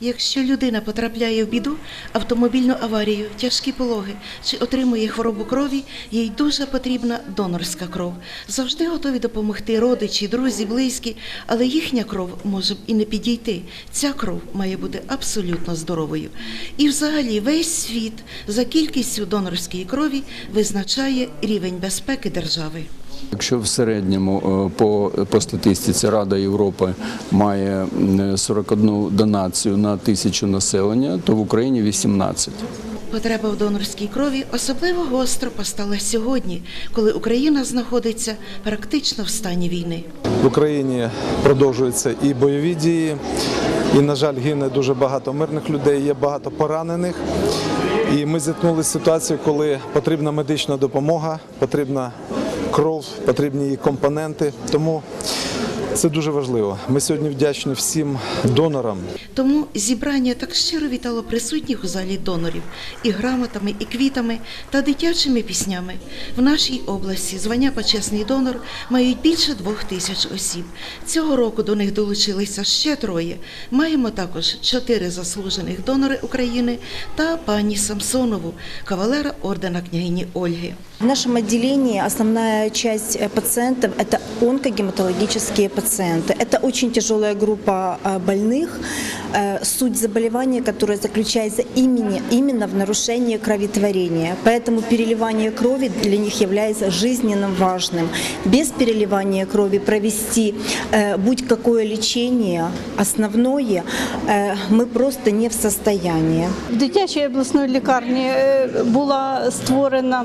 Якщо людина потрапляє в біду, автомобільну аварію, тяжкі пологи чи отримує хворобу крові, їй дуже потрібна донорська кров. Завжди готові допомогти родичі, друзі, близькі, але їхня кров може і не підійти. Ця кров має бути абсолютно здоровою. І взагалі весь світ за кількістю донорської крові визначає рівень безпеки держави. Якщо в середньому е, по, по статистиці Рада Європи має 41 донацію на тисячу населення, то в Україні 18. Потреба в донорській крові особливо гостро постала сьогодні, коли Україна знаходиться практично в стані війни. В Україні продовжуються і бойові дії, і, на жаль, гине дуже багато мирних людей, є багато поранених. І ми зіткнулися з ситуацією, коли потрібна медична допомога, потрібна кров, потрібні її компоненти. Тому це дуже важливо. Ми сьогодні вдячні всім донорам, Тому зібрання так щиро вітало присутніх у залі донорів і грамотами, і квітами та дитячими піснями. В нашій області звання почесний донор мають більше двох тисяч осіб. Цього року до них долучилися ще троє. Маємо також чотири заслужених донори України та пані Самсонову, кавалера ордена княгині Ольги. В нашем отделении основная часть э, пациентов – это онкогематологические пациенты. Это очень тяжелая группа э, больных. Э, Суть заболевания, которая заключается именно, именно в нарушении кроветворения. Поэтому переливание крови для них является жизненно важным. Без переливания крови провести э, будь какое лечение основное э, мы просто не в состоянии. В дитячій обласної лікарні е, була створена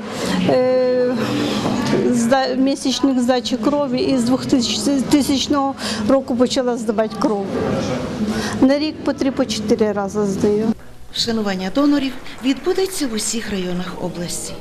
місячник здачі крові і з 2000 року почала здавати кров. На рік по три по чотири рази здаю. Вшанування донорів відбудеться в усіх районах області.